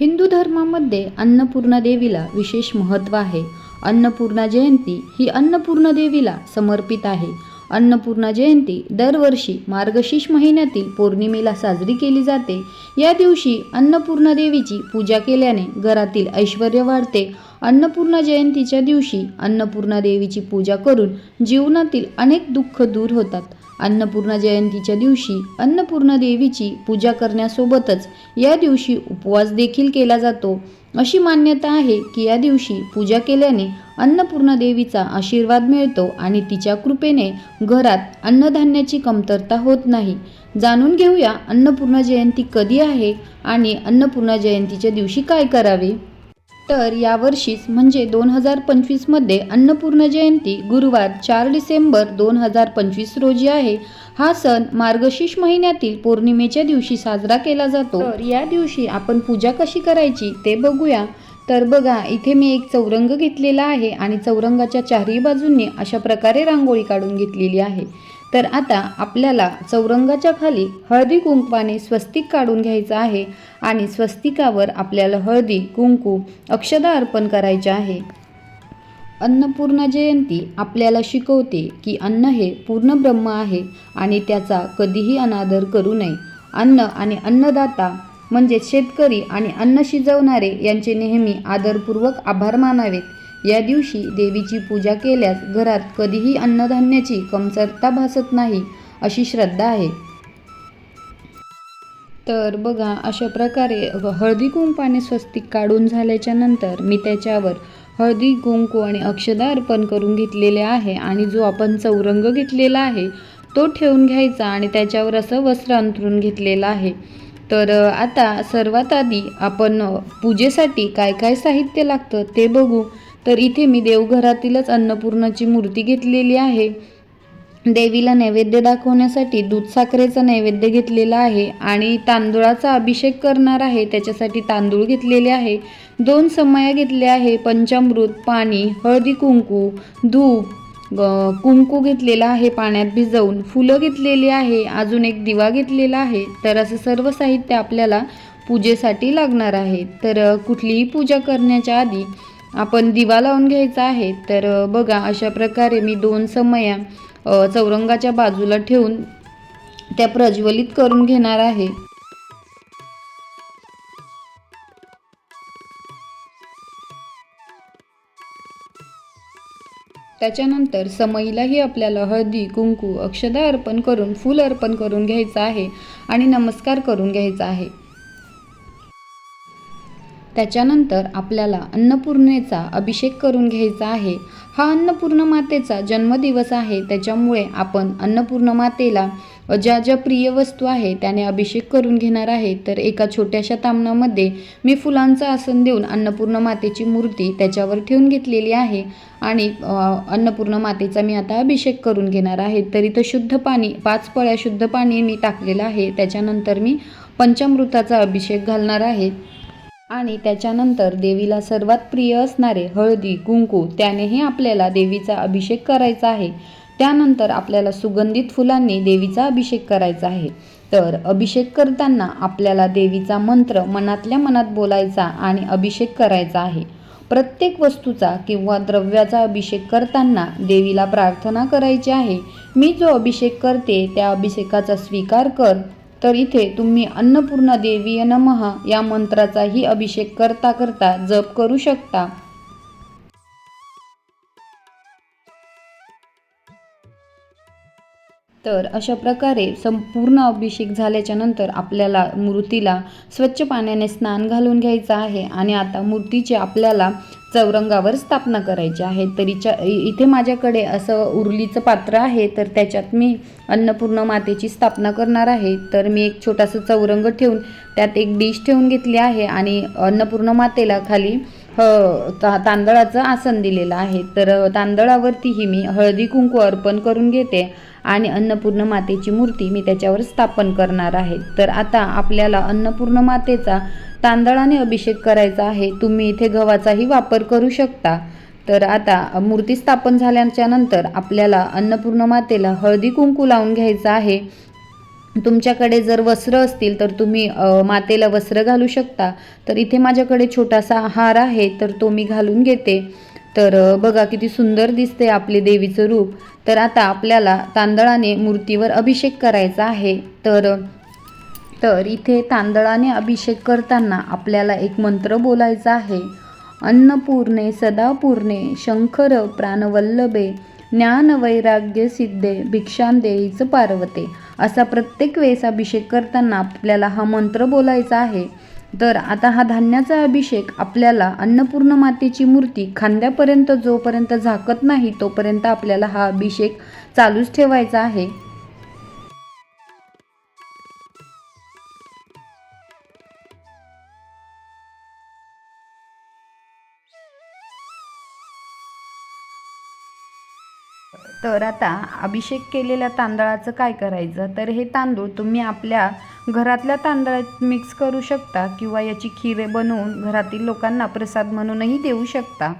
हिंदू धर्मामध्ये अन्नपूर्णा देवीला विशेष महत्त्व आहे. अन्नपूर्णा जयंती ही अन्नपूर्णा देवीला समर्पित आहे. अन्नपूर्णा जयंती दरवर्षी मार्गशीर्ष महिन्यातील पौर्णिमेला साजरी केली जाते. या दिवशी अन्नपूर्णा देवीची पूजा केल्याने घरातील ऐश्वर वाढते. अन्नपूर्णा जयंतीच्या दिवशी अन्नपूर्णा देवीची पूजा करून जीवनातील अनेक दुःख दूर होतात. अन्नपूर्णा जयंतीच्या दिवशी अन्नपूर्णा देवीची पूजा करण्यासोबतच या दिवशी उपवास देखील केला जातो. अशी मान्यता आहे की या दिवशी पूजा केल्याने अन्नपूर्णा देवीचा आशीर्वाद मिळतो आणि तिच्या कृपेने घरात अन्नधान्याची कमतरता होत नाही. जाणून घेऊया अन्नपूर्णा जयंती कधी आहे आणि अन्नपूर्णा जयंतीच्या दिवशी काय करावे? तर यावर्षीच म्हणजे दोन हजार पंचवीसमध्ये अन्नपूर्ण जयंती गुरुवार चार डिसेंबर दोन हजार पंचवीस रोजी आहे. हा सण मार्गशीर्ष महिन्यातील पौर्णिमेच्या दिवशी साजरा केला जातो. तर या दिवशी आपण पूजा कशी करायची ते बघूया. तर बघा इथे मी एक चौरंग घेतलेला आहे आणि चौरंगाच्या चारही बाजूंनी अशा प्रकारे रांगोळी काढून घेतलेली आहे. तर आता आपल्याला चौरंगाच्या खाली हळदी कुंकवाने स्वस्तिक काढून घ्यायचं आहे आणि स्वस्तिकावर आपल्याला हळदी कुंकू अक्षदा अर्पण करायचे आहे. अन्नपूर्णा जयंती आपल्याला शिकवते की अन्न हे पूर्ण ब्रह्म आहे आणि त्याचा कधीही अनादर करू नये. अन्न आणि अन्नदाता म्हणजे शेतकरी आणि अन्न शिजवणारे यांचे नेहमी आदरपूर्वक आभार मानावेत. या दिवशी देवीची पूजा केल्यास घरात कधीही अन्नधान्याची कमतरता भासत नाही अशी श्रद्धा आहे. तर बघा अशा प्रकारे हळदी कुंकवाने स्वस्तिक काढून झाल्याच्यानंतर मी त्याच्यावर हळदी कुंकू आणि अक्षदा अर्पण करून घेतलेले आहे आणि जो आपण चौरंग घेतलेला आहे तो ठेवून घ्यायचा आणि त्याच्यावर असं वस्त्र अंतरून घेतलेलं आहे. तर आता सर्वात आधी आपण पूजेसाठी काय काय साहित्य लागतं ते बघू. तर इथे मी देवघरातीलच अन्नपूर्णाची मूर्ती घेतलेली आहे. देवीला नैवेद्य दाखवण्यासाठी दूध साखरेचा नैवेद्य घेतलेला आहे आणि तांदूळाचा अभिषेक करणार आहे. त्याच्यासाठी तांदूळ घेतलेले आहे. दोन समया घेतले आहे. पंचामृत पाणी हळदी कुंकू धूप कुंकू घेतलेला आहे. पाण्यात भिजवून फुलं घेतलेली आहे. अजून एक दिवा घेतलेला आहे. तर असं सर्व साहित्य आपल्याला पूजेसाठी लागणार आहे. तर कुठलीही पूजा करण्याच्या आधी आपण दिवा लावून घ्यायचा आहे तर बघा अशा प्रकारे मी दोन समया चौरंगाच्या बाजूला ठेवून त्या प्रज्वलित करून घेणार आहे. त्याच्यानंतर समईलाही आपल्याला हळदी कुंकू अक्षदा अर्पण करून फूल अर्पण करून घ्यायचं आहे आणि नमस्कार करून घ्यायचा आहे. त्याच्यानंतर आपल्याला अन्नपूर्णेचा अभिषेक करून घ्यायचा आहे. हा अन्नपूर्ण मातेचा जन्मदिवस आहे. त्याच्यामुळे आपण अन्नपूर्ण मातेला ज्या ज्या प्रिय वस्तू आहे त्याने अभिषेक करून घेणार आहे. तर एका छोट्याशा तामणामध्ये मी फुलांचं आसन देऊन अन्नपूर्ण मातेची मूर्ती त्याच्यावर ठेवून घेतलेली आहे आणि अन्नपूर्ण मातेचा मी आता अभिषेक करून घेणार आहे. तर इथं शुद्ध पाणी पाच पळ्या शुद्ध पाणी मी टाकलेलं आहे. त्याच्यानंतर मी पंचामृताचा अभिषेक घालणार आहे. आणि त्याच्यानंतर देवीला सर्वात प्रिय असणारे हळदी कुंकू त्यानेही आपल्याला देवीचा अभिषेक करायचा आहे. त्यानंतर आपल्याला सुगंधित फुलांनी देवीचा अभिषेक करायचा आहे. तर अभिषेक करताना आपल्याला देवीचा मंत्र मनातल्या मनात बोलायचा आणि अभिषेक करायचा आहे. प्रत्येक वस्तूचा किंवा द्रव्याचा अभिषेक करताना देवीला प्रार्थना करायची आहे. मी जो अभिषेक करते त्या अभिषेकाचा स्वीकार कर. तर इथे तुम्ही अन्नपूर्णा देवी नमः या मंत्राचाही अभिषेक करता करता जप करू शकता. तर अशा प्रकारे संपूर्ण अभिषेक झाल्याच्यानंतर आपल्याला मूर्तीला स्वच्छ पाण्याने स्नान घालून घ्यायचं आहे आणि आता मूर्तीचे आपल्याला चौरंगावर स्थापना करायची आहे. तरीच्या इथे माझ्याकडे असं उरलीचं पात्र आहे तर त्याच्यात मी अन्नपूर्ण मातेची स्थापना करणार आहे. तर मी एक छोटासा चौरंग ठेवून त्यात एक डिश ठेवून घेतली आहे आणि अन्नपूर्ण मातेला खाली हो, ह तांदळाचं आसन दिलेलं आहे. तर तांदळावरतीही मी हळदी कुंकू अर्पण करून घेते आणि अन्नपूर्ण मातेची मूर्ती मी त्याच्यावर स्थापन करणार आहे. तर आता आपल्याला अन्नपूर्ण मातेचा तांदळाने अभिषेक करायचा आहे. तुम्ही इथे गव्हाचाही वापर करू शकता. तर आता मूर्ती स्थापन झाल्याच्यानंतर आपल्याला अन्नपूर्ण मातेला हळदी कुंकू लावून घ्यायचं आहे. तुमच्याकडे जर वस्त्र असतील तर तुम्ही मातेला वस्त्र घालू शकता. तर इथे माझ्याकडे छोटासा हार आहे तर तो मी घालून घेते. तर बघा किती सुंदर दिसते आपले देवीचं रूप. तर आता आपल्याला तांदळाने मूर्तीवर अभिषेक करायचा आहे. तर तर इथे तांदळाने अभिषेक करताना आपल्याला एक मंत्र बोलायचा आहे. अन्नपूर्णे सदापूर्णे शंकर प्राणवल्लभे ज्ञान वैराग्य सिद्धे भिक्षां देईच पार्वते. असा प्रत्येक वेळेस अभिषेक करताना आपल्याला हा मंत्र बोलायचा आहे. तर आता हा धान्याचा अभिषेक आपल्याला अन्नपूर्ण मातेची मूर्ती खांद्यापर्यंत जोपर्यंत झाकत नाही तोपर्यंत आपल्याला हा अभिषेक चालूच ठेवायचा आहे. तर आता अभिषेक केलेल्या तांदळाचं काय करायचं? तर हे तांदूळ तुम्ही आपल्या घरातल्या तांदळात मिक्स करू शकता किंवा याची खीरे बनवून घरातील लोकांना प्रसाद म्हणूनही देऊ शकता.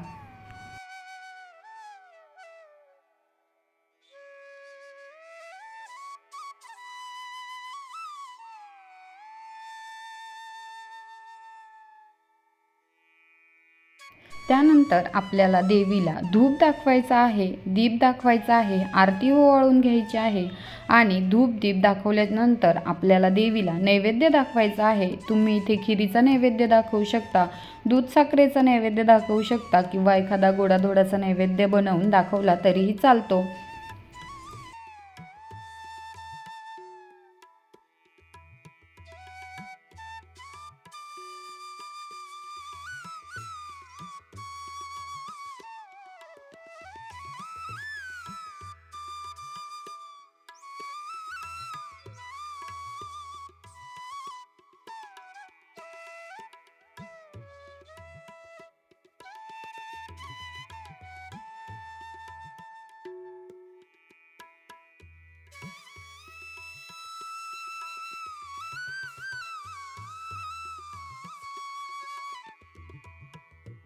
त्यानंतर आपल्याला देवीला धूप दाखवायचा आहे. दीप दाखवायचा आहे. आरती ओवाळून घ्यायची आहे. आणि धूप दीप दाखवल्यानंतर आपल्याला देवीला नैवेद्य दाखवायचा आहे. तुम्ही इथे खिरीचा नैवेद्य दाखवू शकता दूध साखरेचा नैवेद्य दाखवू शकता किंवा एखादा गोडाधोडाचा नैवेद्य बनवून दाखवला तरीही चालतो.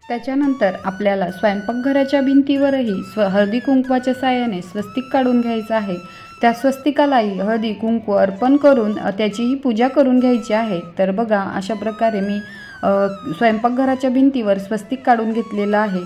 त्याच्यानंतर आपल्याला स्वयंपाकघराच्या भिंतीवरही स्व हळदी कुंकवाच्या साहाय्याने स्वस्तिक काढून घ्यायचं आहे. त्या स्वस्तिकालाही हळदी कुंकू अर्पण करून त्याचीही पूजा करून घ्यायची आहे. तर बघा अशा प्रकारे मी स्वयंपाकघराच्या भिंतीवर स्वस्तिक काढून घेतलेलं आहे.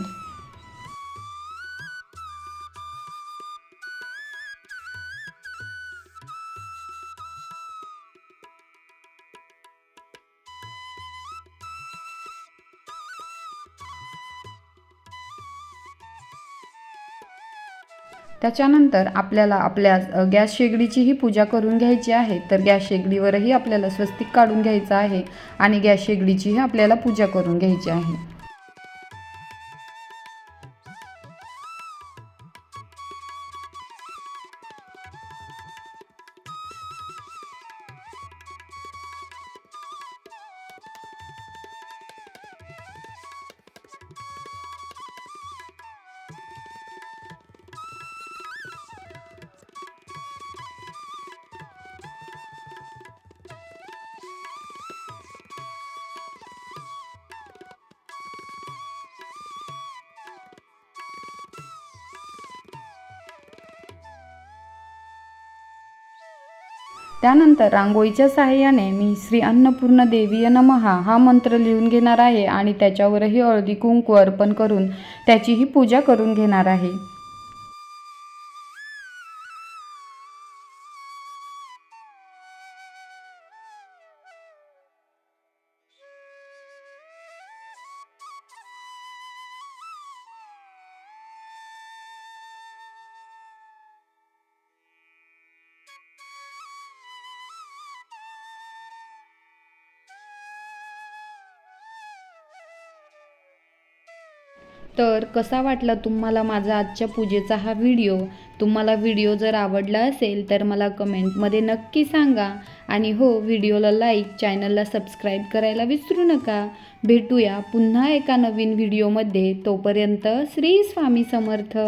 त्याच्यानंतर आपल्याला आपल्या गॅस शेगडीचीही पूजा करून घ्यायची आहे. तर गॅस शेगडीवरही आपल्याला स्वस्तिक काढून घ्यायचं आहे आणि गॅस शेगडीचीही आपल्याला पूजा करून घ्यायची आहे. त्यानंतर रांगोळीच्या सहाय्याने मी श्री अन्नपूर्ण देवीय नमहा हा मंत्र लिहून घेणार आहे आणि त्याच्यावरही हळदी कुंकू अर्पण करून त्याचीही पूजा करून घेणार आहे. तर कसा वाटला तुम्हाला माझा आजच्या पूजेचा हा व्हिडिओ? तुम्हाला व्हिडिओ जर आवडला असेल तर मला कमेंटमध्ये नक्की सांगा. आणि हो व्हिडिओला लाईक चॅनलला सबस्क्राईब करायला विसरू नका. भेटूया पुन्हा एका नवीन व्हिडिओमध्ये. तोपर्यंत श्री स्वामी समर्थ.